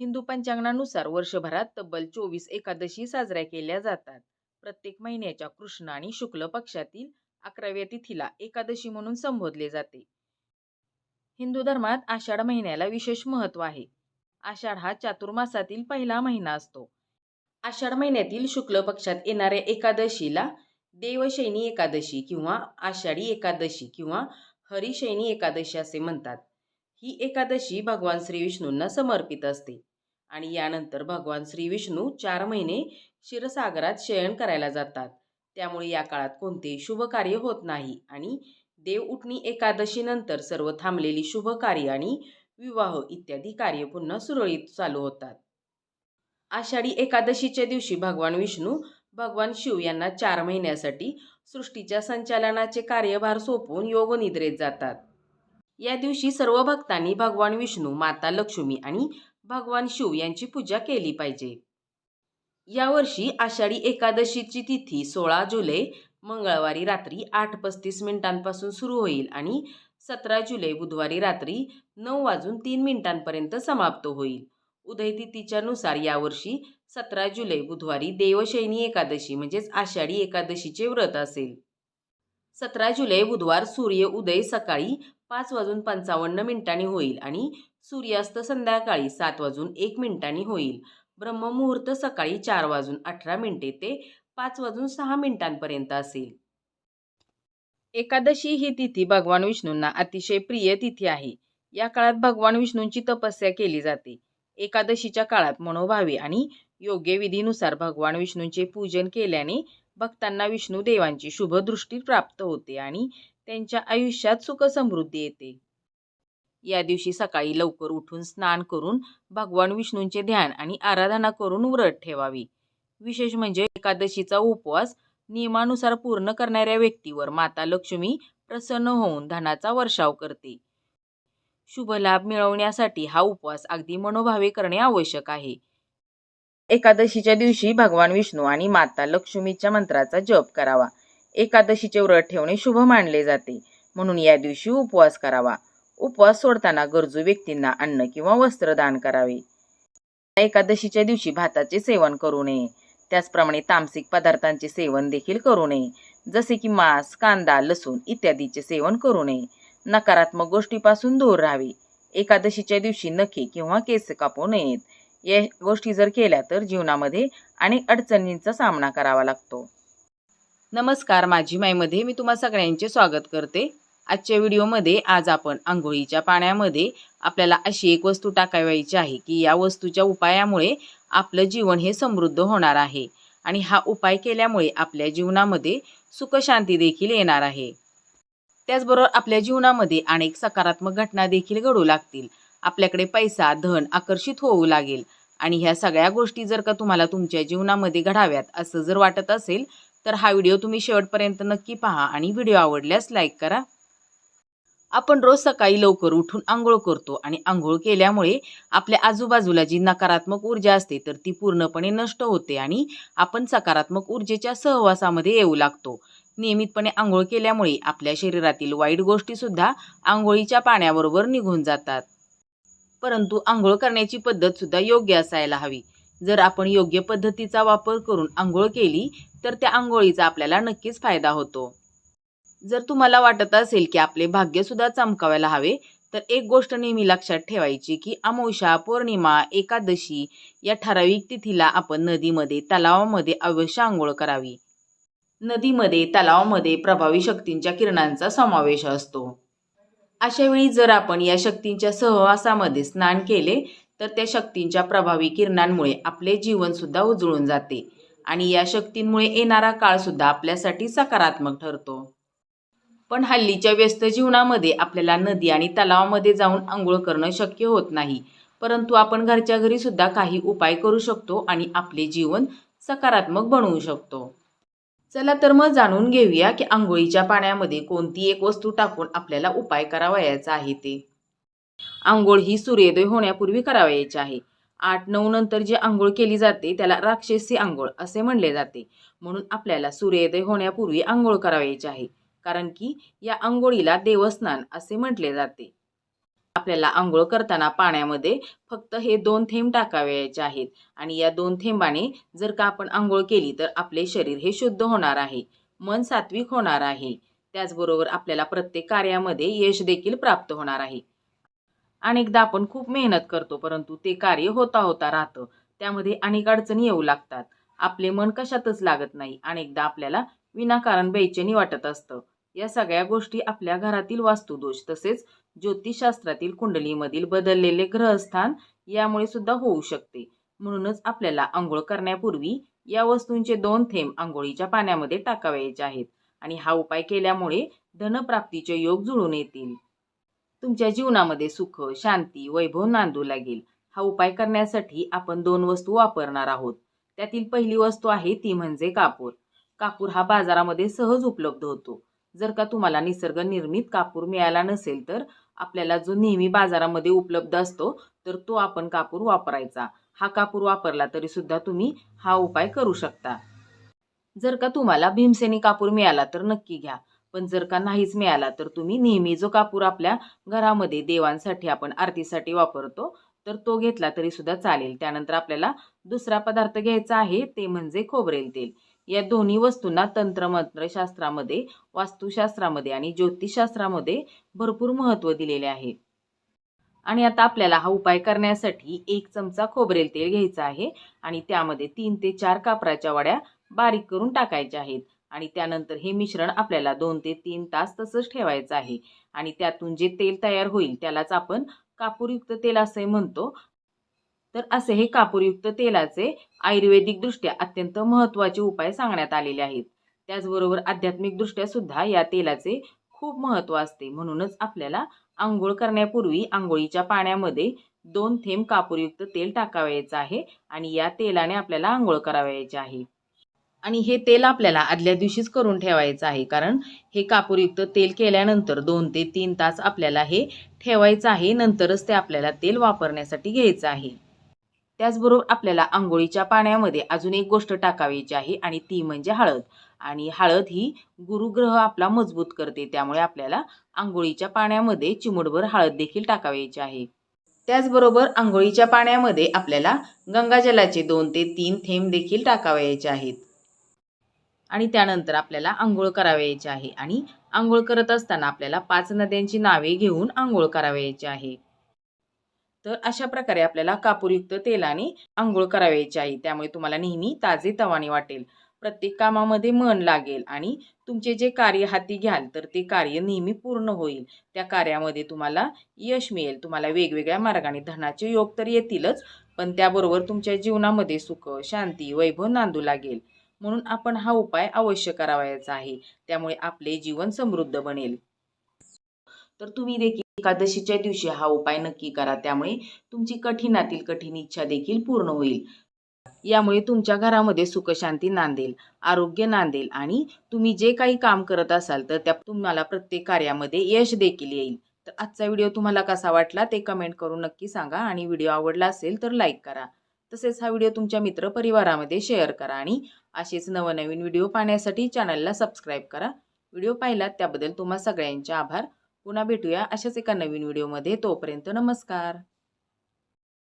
हिंदू पंचांगणानुसार वर्षभरात तब्बल चोवीस एकादशी साजऱ्या केल्या जातात. प्रत्येक महिन्याच्या कृष्ण आणि शुक्ल पक्षातील अकराव्या तिथीला एकादशी म्हणून संबोधले जाते. हिंदू धर्मात आषाढ महिन्याला विशेष महत्त्व आहे. आषाढ हा चातुर्मासातील पहिला महिना असतो. आषाढ महिन्यातील शुक्ल पक्षात येणाऱ्या एकादशीला देवशैनी एकादशी किंवा आषाढी एकादशी किंवा हरिशैनी एकादशी असे म्हणतात. ही एकादशी भगवान श्री विष्णूंना समर्पित असते आणि यानंतर भगवान श्री विष्णू चार महिने क्षीरसागरात शयन करायला जातात. त्यामुळे या काळात कोणतेही शुभ कार्य होत नाही आणि देवउठणी एकादशीनंतर सर्व थांबलेली शुभ कार्य आणि विवाह इत्यादी कार्य पुन्हा सुरळीत चालू होतात. आषाढी एकादशीच्या दिवशी भगवान विष्णू भगवान शिव यांना चार महिन्यासाठी सृष्टीच्या संचालनाचे कार्यभार सोपवून योगनिद्रेत जातात. या दिवशी सर्व भक्तांनी भगवान विष्णू, माता लक्ष्मी आणि भगवान शिव यांची पूजा केली पाहिजे. यावर्षी आषाढी एकादशीची तिथी सोळा जुलै मंगळवारी रात्री आठ पस्तीस मिनिटांपासून सुरू होईल आणि सतरा जुलै बुधवारी रात्री नऊ वाजून तीन मिनिटांपर्यंत समाप्त होईल. उदयतिथीच्या नुसार यावर्षी सतरा जुलै बुधवारी देवशैनी एकादशी म्हणजेच आषाढी एकादशीचे व्रत असेल. सतरा जुलै बुधवार सूर्य उदय सकाळी पाच वाजून पंचावन्न मिनिटांनी होईल आणि सूर्यास्त संध्याकाळी सात वाजून एक मिनिटांनी होईल. ब्रह्ममुहूर्त सकाळी चार वाजून अठरा मिनिटे ते पाच वाजून सहा मिनिटांपर्यंत असेल. एकादशी ही तिथी भगवान विष्णूंना अतिशय प्रिय तिथी आहे. या काळात भगवान विष्णूंची तपस्या केली जाते. एकादशीच्या काळात मनोभावे आणि योग्य विधीनुसार भगवान विष्णूंचे पूजन केल्याने भक्तांना विष्णू देवांची शुभदृष्टी प्राप्त होते आणि त्यांच्या आयुष्यात सुखसमृद्धी येते. या दिवशी सकाळी लवकर उठून स्नान करून भगवान विष्णूंचे ध्यान आणि आराधना करून व्रत ठेवावी विशेष म्हणजे एकादशीचा उपवास नियमानुसार पूर्ण करणाऱ्या व्यक्तीवर माता लक्ष्मी प्रसन्न होऊन धनाचा वर्षाव करते. शुभ लाभ मिळवण्यासाठी हा उपवास अगदी मनोभावे करणे आवश्यक आहे. एकादशीच्या दिवशी भगवान विष्णू आणि माता लक्ष्मीच्या मंत्राचा जप करावा. एकादशीचे व्रत ठेवणे शुभ मानले जाते म्हणून या दिवशी उपवास करावा. उपवास सोडताना गरजू व्यक्तींना अन्न किंवा वस्त्र दान करावे. एकादशीच्या दिवशी भाताचे सेवन करू नये. त्याचप्रमाणे तामसिक पदार्थांचे सेवन देखील करू नये. जसे की मांस, कांदा, लसूण इत्यादीचे सेवन करू नये. नकारात्मक गोष्टीपासून दूर राहावे. एकादशीच्या दिवशी नखे किंवा केस कापू नयेत. या गोष्टी जर केल्या तर जीवनामध्ये अनेक अडचणींचा सामना करावा लागतो. नमस्कार माझी माईमध्ये मी तुम्हा सगळ्यांचे स्वागत करते. आजच्या व्हिडिओमध्ये आज आपण आंघोळीच्या पाण्यामध्ये आपल्याला अशी एक वस्तू टाकावायची आहे की या वस्तूच्या उपायामुळे आपलं जीवन हे समृद्ध होणार आहे आणि हा उपाय केल्यामुळे आपल्या जीवनामध्ये सुखशांती देखील येणार आहे. त्याचबरोबर आपल्या जीवनामध्ये अनेक सकारात्मक घटना देखील घडू लागतील. आपल्याकडे पैसा, धन आकर्षित होऊ लागेल आणि ह्या सगळ्या गोष्टी जर का तुम्हाला तुमच्या जीवनामध्ये घडाव्यात असं जर वाटत असेल तर हा व्हिडिओ तुम्ही शेवटपर्यंत नक्की पहा आणि व्हिडिओ आवडल्यास लाईक करा. आपण रोज सकाळी लवकर उठून आंघोळ करतो आणि आंघोळ केल्यामुळे आपल्या आजूबाजूला जी नकारात्मक ऊर्जा असते तर ती पूर्णपणे नष्ट होते आणि आपण सकारात्मक ऊर्जेच्या सहवासामध्ये येऊ लागतो. नियमितपणे आंघोळ केल्यामुळे आपल्या शरीरातील वाईट गोष्टीसुद्धा आंघोळीच्या पाण्याबरोबर निघून जातात. परंतु आंघोळ करण्याची पद्धतसुद्धा योग्य असायला हवी. जर आपण योग्य पद्धतीचा वापर करून आंघोळ केली तर त्या आंघोळीचा आपल्याला नक्कीच फायदा होतो. जर तुम्हाला वाटत असेल की आपले भाग्यसुद्धा चमकावायला हवे तर एक गोष्ट नेहमी लक्षात ठेवायची की अमावस्या, पौर्णिमा, एकादशी या ठराविक तिथीला आपण नदीमध्ये, तलावामध्ये अवश्य आंघोळ करावी. नदीमध्ये, तलावामध्ये प्रभावी शक्तींच्या किरणांचा समावेश असतो. अशा वेळी जर आपण या शक्तींच्या सहवासामध्ये स्नान केले तर त्या शक्तींच्या प्रभावी किरणांमुळे आपले जीवनसुद्धा उजळून जाते आणि या शक्तींमुळे येणारा काळसुद्धा आपल्यासाठी सकारात्मक ठरतो. पण हल्लीच्या व्यस्त जीवनामध्ये आपल्याला नदी आणि तलावामध्ये जाऊन आंघोळ करणं शक्य होत नाही. परंतु आपण घरच्या घरी सुद्धा काही उपाय करू शकतो आणि आपले जीवन सकारात्मक बनवू शकतो. चला तर मग जाणून घेऊया की आंघोळीच्या पाण्यामध्ये कोणती एक वस्तू टाकून आपल्याला उपाय करावयाचा आहे ते. आंघोळ ही सूर्योदय होण्यापूर्वी करावयाची आहे. आठ नऊ नंतर जी आंघोळ केली जाते त्याला राक्षसी आंघोळ असे म्हणले जाते. म्हणून आपल्याला सूर्योदय होण्यापूर्वी आंघोळ करावयाची आहे. कारण की या आंघोळीला देवस्नान असे म्हटले जाते. आपल्याला आंघोळ करताना पाण्यामध्ये फक्त हे दोन थेंब टाकावयाचे आहेत आणि या दोन थेंबाने जर का आपण आंघोळ केली तर आपले शरीर हे शुद्ध होणार आहे मन सात्विक होणार आहे. त्याचबरोबर आपल्याला प्रत्येक कार्यामध्ये यश देखील प्राप्त होणार आहे. अनेकदा आपण खूप मेहनत करतो परंतु ते कार्य होता होता राहतं. त्यामध्ये अनेक अडचणी येऊ लागतात. आपले मन कशातच लागत नाही. अनेकदा आपल्याला विनाकारण बेचैनी वाटत असतं. या सगळ्या गोष्टी आपल्या घरातील वास्तुदोष तसेच ज्योतिषशास्त्रातील कुंडलीमधील बदललेले ग्रहस्थान यामुळे सुद्धा होऊ शकते. म्हणूनच आपल्याला आंघोळ करण्यापूर्वी या वस्तूंचे दोन थेंब आंघोळीच्या पाण्यामध्ये टाकावायचे आहेत आणि हा उपाय केल्यामुळे धनप्राप्तीचे योग जुळून येतील. तुमच्या जीवनामध्ये सुख शांती वैभव नांदू लागेल. हा उपाय करण्यासाठी आपण दोन वस्तू वापरणार आहोत. त्यातील पहिली वस्तू आहे ती म्हणजे कापूर. कापूर हा बाजारामध्ये सहज उपलब्ध होतो. जर का तुम्हाला निसर्ग निर्मित कापूर मिळाला नसेल तर आपल्याला जो नेहमी बाजारामध्ये उपलब्ध असतो तर तो आपण कापूर वापरायचा. हा कापूर वापरला तरी सुद्धा तुम्ही हा उपाय करू शकता. जर का तुम्हाला भीमसेनी कापूर मिळाला तर नक्की घ्या. पण जर का नाहीच मिळाला तर तुम्ही नेहमी जो कापूर आपल्या घरामध्ये देवांसाठी आपण आरतीसाठी वापरतो तर तो घेतला तरी सुद्धा चालेल. त्यानंतर आपल्याला दुसरा पदार्थ घ्यायचा आहे ते म्हणजे खोबरेल तेल. या दोन्ही वस्तूंना तंत्रमंत्रशास्त्रामध्ये वास्तुशास्त्रामध्ये आणि ज्योतिषशास्त्रामध्ये भरपूर महत्त्व दिलेले आहे. आणि आता आपल्याला हा उपाय करण्यासाठी एक चमचा खोबरेल तेल घ्यायचं आहे आणि त्यामध्ये तीन ते चार कापराच्या वड्या बारीक करून टाकायच्या आहेत. आणि त्यानंतर हे मिश्रण आपल्याला दोन ते तीन तास तसंच ठेवायचं आहे. आणि त्यातून जे तेल तयार होईल त्यालाच आपण कापूरयुक्त तेल असे म्हणतो. तर असे हे कापूरयुक्त तेलाचे आयुर्वेदिकदृष्ट्या अत्यंत महत्त्वाचे उपाय सांगण्यात आलेले आहेत. त्याचबरोबर आध्यात्मिकदृष्ट्या सुद्धा या तेलाचे खूप महत्त्व असते. म्हणूनच आपल्याला आंघोळ करण्यापूर्वी आंघोळीच्या पाण्यामध्ये दोन थेंब कापूरयुक्त तेल टाकावयाचं आहे आणि या तेलाने आपल्याला आंघोळ करावयाचे आहे. आणि हे तेल आपल्याला आदल्या दिवशीच करून ठेवायचं आहे. कारण हे कापूरयुक्त तेल केल्यानंतर दोन ते तीन तास आपल्याला हे ठेवायचं आहे. नंतरच ते आपल्याला तेल वापरण्यासाठी घ्यायचं आहे. त्याचबरोबर आपल्याला आंघोळीच्या पाण्यामध्ये अजून एक गोष्ट टाकावीची आहे आणि ती म्हणजे हळद. आणि हळद ही गुरुग्रह आपला मजबूत करते त्यामुळे आपल्याला आंघोळीच्या पाण्यामध्ये चिमुडभर हळद देखील टाकावायची आहे. त्याचबरोबर आंघोळीच्या पाण्यामध्ये आपल्याला गंगाजलाचे दोन ते तीन थेंब देखील टाकावायचे आहेत. आणि त्यानंतर आपल्याला आंघोळ करावयाची आहे. आणि आंघोळ करत असताना आपल्याला पाच नद्यांची नावे घेऊन आंघोळ करावयाची आहे. तर अशा प्रकारे आपल्याला कापूरयुक्त तेलाने आंघोळ करावयाची आहे. त्यामुळे तुम्हाला नेहमी ताजे तवाने वाटेल. प्रत्येक कामामध्ये मन लागेल आणि तुमचे जे कार्य हाती घ्याल तर ते कार्य नेहमी पूर्ण होईल. त्या कार्यामध्ये तुम्हाला यश मिळेल. तुम्हाला वेगवेगळ्या मार्गाने धनाचे योग तर येतीलच पण त्याबरोबर तुमच्या जीवनामध्ये सुख शांती वैभव नांदू लागेल. म्हणून आपण हा उपाय अवश्य करावायचा आहे. त्यामुळे आपले जीवन समृद्ध बनेल. तर तुम्ही देखील एकादशीच्या दिवशी हा उपाय नक्की करा. त्यामुळे तुमची कठीणातील कठीण इच्छा देखील पूर्ण होईल. यामुळे तुमच्या घरामध्ये सुखशांती नांदेल आरोग्य नांदेल आणि तुम्ही जे काही काम करत असाल तर त्या तुम्हाला प्रत्येक कार्यामध्ये यश देखील येईल. तर आजचा व्हिडिओ तुम्हाला कसा वाटला ते कमेंट करून नक्की सांगा आणि व्हिडिओ आवडला असेल तर लाईक करा. तसेच हा व्हिडिओ तुमच्या मित्रपरिवारामध्ये शेअर करा आणि असेच नवनवीन व्हिडिओ पाहण्यासाठी चॅनलला सबस्क्राईब करा. व्हिडिओ पाहिलात त्याबद्दल तुम्हा सगळ्यांचे आभार. पुन्हा भेटूया अशाच एका नवीन व्हिडिओमध्ये. तोपर्यंत नमस्कार.